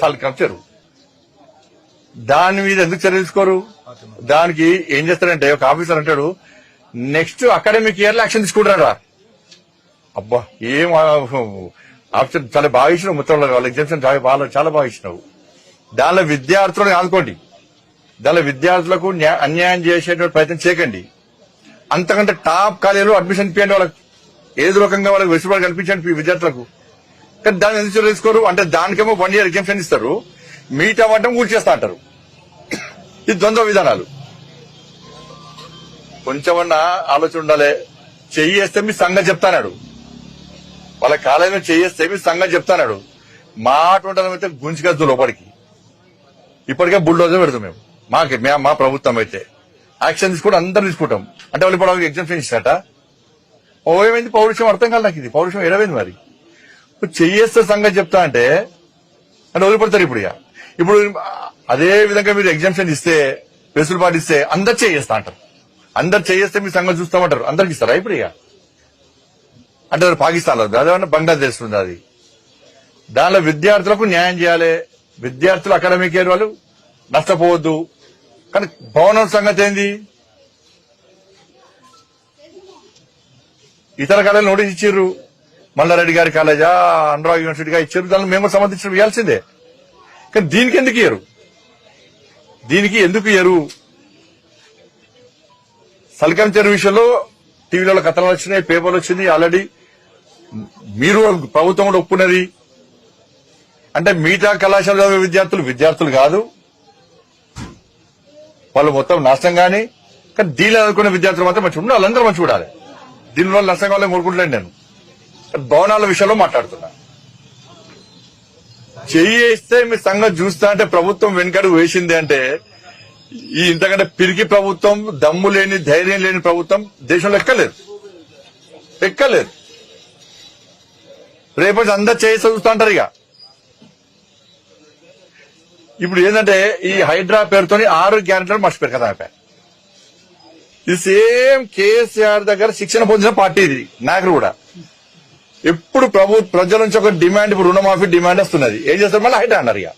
సల్కం చెరువు దాని మీద ఎందుకు చర్య తీసుకోరు? దానికి ఏం చేస్తారంటే ఒక ఆఫీసర్ అంటాడు నెక్స్ట్ అకాడమిక్ ఇయర్లో యాక్షన్ తీసుకుంటారా అబ్బా ఏం ఆప్షన్ చాలా బాగా ఇచ్చినావు మొత్తం వాళ్ళ ఎగ్జామ్షన్ చాలా బాగా చాలా బాగా ఇచ్చినావు. దానిలో విద్యార్థులను ఆదుకోండి. దానిలో విద్యార్థులకు అన్యాయం చేసేటువంటి ప్రయత్నం చేయకండి. అంతకంటే టాప్ కాలేజీలో అడ్మిషన్ ఇప్పియండి వాళ్ళకి. ఏదో రకంగా వాళ్ళకి వెసులుబాటు కల్పించండి విద్యార్థులకు. కానీ దాన్ని ఎందుకు తీసుకోరు? అంటే దానికేమో వన్ ఇయర్ ఎగ్జామ్షన్ ఇస్తారు. మిగతా వంటం కూల్చేస్తా అంటారు. ఇది ద్వంద్వ విధానాలు. కొంచెమన్నా ఆలోచన ఉండాలి. చెయ్యేస్తే మీ సంఘం చెప్తానాడు. వాళ్ళ కాలేజీలో చెయ్యేస్తే మీ సంఘం చెప్తానాడు. మాట ఉండాలంటే గుంజుకొద్దు లోపలికి. ఇప్పటికే బుల్డోజర్ పెడతాం మేము. మాకి మేము మా ప్రభుత్వం అయితే. యాక్షన్ తీసుకుంటే అందరం తీసుకుంటాం. అంటే వాళ్ళు ఇప్పుడు ఎగ్జామ్షన్ ఇస్తారట ఓ ఏమైంది? పౌరుషం అర్థం కాదు నాకు ఇది. పౌరుషం ఏడవైంది మరి. ఇప్పుడు చెయ్యేస్తే సంగతి చెప్తా అంటే అంటే వదిలిపడతారు ఇప్పుడు ఇక. ఇప్పుడు అదే విధంగా మీరు ఎగ్జామ్షన్ ఇస్తే వెసులుబాటు ఇస్తే అందరు చేయేస్తా అంటారు. అందరు చేయేస్తే మీ సంగతి చూస్తామంటారు. అందరికి ఇస్తారా ఇప్పుడు ఇక? అంటే పాకిస్తాన్లో అదేమన్నా బంగ్లాదేశ్ ఉంది అది. దానిలో విద్యార్థులకు న్యాయం చేయాలి. విద్యార్థులు అకాడమిక్ ఇయర్ వాళ్ళు నష్టపోవద్దు. కానీ భవనం సంగతి ఏంది? ఇతర కళలు నోటీస్ ఇచ్చిర్రు. మల్లారెడ్డి గారి కాలేజా అనురాగ్ యూనివర్సిటీగా ఇచ్చారు దానికి మేము సంబంధించిన ఇవ్వాల్సిందే. కానీ దీనికి ఎందుకు ఇయ్యరు దీనికి ఎందుకు ఇయ్యరు సల్కం చెరువు విషయంలో టీవీలలో కథలు వచ్చినాయి పేపర్లు వచ్చింది ఆల్రెడీ. మీరు ప్రభుత్వం కూడా ఒప్పున్నది అంటే మిగతా కళాశాల చదివే విద్యార్థులు విద్యార్థులు కాదు. వాళ్ళు మొత్తం నాశనం కానీ కానీ దీనిలో అనుకునే విద్యార్థులు మాత్రం మంచి ఉండాలి. వాళ్ళందరూ మంచి చూడాలి దీనిలో నష్టం కావాలని కోరుకుంటున్నాను నేను. భవనాల విషయంలో మాట్లాడుతున్నా. చేయిస్తే మీ సంఘం చూస్తా అంటే ప్రభుత్వం వెనుకడుగు వేసింది అంటే ఈ ఇంతకంటే పిరికి ప్రభుత్వం దమ్ము లేని ధైర్యం లేని ప్రభుత్వం దేశంలో ఎక్కలేదు. ఎక్కలేదు. రేపటి అందరు చేసి చూస్తా అంటారు ఇక. ఇప్పుడు ఏంటంటే ఈ హైడ్రా పేరుతోని ఆరు గ్యారెంటీలు మర్చిపోయారు కదా అయిపోయి ఇది సేమ్ కేసీఆర్ దగ్గర శిక్షణ పొందిన పార్టీ ఇది నాయకులు కూడా. ఎప్పుడు ప్రభు ప్రజల నుంచి ఒక డిమాండ్ ఇప్పుడు రుణమాఫీ డిమాండ్ వస్తున్నది. ఏం చేస్తారు? మళ్ళీ హైట్ అన్నారు ఇక